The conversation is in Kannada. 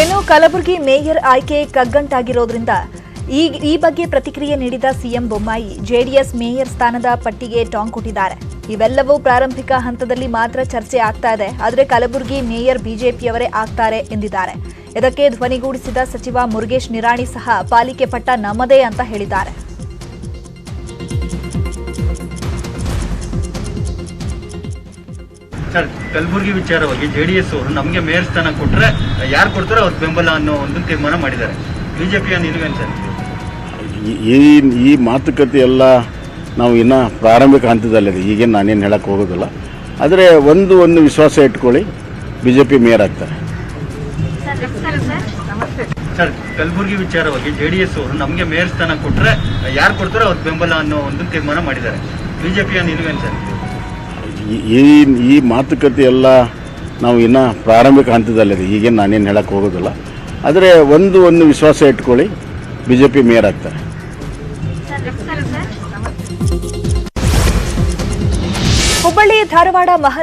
ಇನ್ನು ಕಲಬುರಗಿ ಮೇಯರ್ ಆಯ್ಕೆ ಕಗ್ಗಂಟಾಗಿರೋದ್ರಿಂದ ಈ ಈ ಬಗ್ಗೆ ಪ್ರತಿಕ್ರಿಯೆ ನೀಡಿದ ಸಿಎಂ ಬೊಮ್ಮಾಯಿ, ಜೆಡಿಎಸ್ ಮೇಯರ್ ಸ್ಥಾನದ ಪಟ್ಟಿಗೆ ಟಾಂಗ್ ಕೊಟ್ಟಿದ್ದಾರೆ. ಇವೆಲ್ಲವೂ ಪ್ರಾರಂಭಿಕ ಹಂತದಲ್ಲಿ ಮಾತ್ರ ಚರ್ಚೆ ಆಗ್ತಾ ಇದೆ. ಆದರೆ ಕಲಬುರಗಿ ಮೇಯರ್ ಬಿಜೆಪಿಯವರೇ ಆಗ್ತಾರೆ ಎಂದಿದ್ದಾರೆ. ಇದಕ್ಕೆ ಧ್ವನಿಗೂಡಿಸಿದ ಸಚಿವ ಮುರುಗೇಶ್ ನಿರಾಣಿ ಸಹ ಪಾಲಿಕೆ ಪಟ್ಟ ನಮ್ಮದೇ ಅಂತ ಹೇಳಿದ್ದಾರೆ. ಸರ್ ಕಲಬುರಗಿ ವಿಚಾರವಾಗಿ ಜೆ ಡಿ ಎಸ್ ಅವರು ನಮಗೆ ಮೇಯರ್ ಸ್ಥಾನ ಕೊಟ್ಟರೆ ಯಾರು ಕೊಡ್ತಾರೋ ಅವ್ರ ಬೆಂಬಲ ಅನ್ನೋ ಒಂದು ತೀರ್ಮಾನ ಮಾಡಿದ್ದಾರೆ. ಬಿಜೆಪಿಯ ನಿಲುವೇನು ಸರ್ ಈ- ಈ ಮಾತುಕತೆ ಎಲ್ಲ ನಾವು ಇನ್ನು ಪ್ರಾರಂಭಿಕ ಹಂತದಲ್ಲಿದೆ ಈಗೇನು ನಾನೇನು ಹೇಳಕ್ಕೆ ಹೋಗೋದಿಲ್ಲ. ಆದರೆ ಒಂದು ಒಂದು ವಿಶ್ವಾಸ ಇಟ್ಕೊಳ್ಳಿ ಬಿ ಜೆ ಪಿ ಮೇಯರ್ ಆಗ್ತಾರೆ. ಸರ್ ಕಲಬುರಗಿ ವಿಚಾರವಾಗಿ ಜೆ ಡಿ ಎಸ್ ಅವರು ನಮಗೆ ಮೇಯರ್ ಸ್ಥಾನ ಕೊಟ್ಟರೆ ಯಾರು ಕೊಡ್ತಾರೋ ಅವ್ರ ಬೆಂಬಲ ಅನ್ನೋ ಒಂದು ತೀರ್ಮಾನ ಮಾಡಿದ್ದಾರೆ. ಬಿಜೆಪಿಯ ನಿಲುವೇನು ಸರ್ ಈ ಈ ಮಾತುಕತೆ ಎಲ್ಲ ನಾವು ಇನ್ನೂ ಪ್ರಾರಂಭಿಕ ಹಂತದಲ್ಲಿದೆ ಈಗೇನು ನಾನೇನು ಹೇಳಕ್ಕೆ ಹೋಗೋದಿಲ್ಲ. ಆದರೆ ಒಂದು ಒಂದು ವಿಶ್ವಾಸ ಇಟ್ಕೊಳ್ಳಿ ಬಿ ಜೆ ಪಿ ಮೇಯರ್ ಆಗ್ತಾರೆ. ಹುಬ್ಬಳ್ಳಿ, ಧಾರವಾಡ, ಮಹ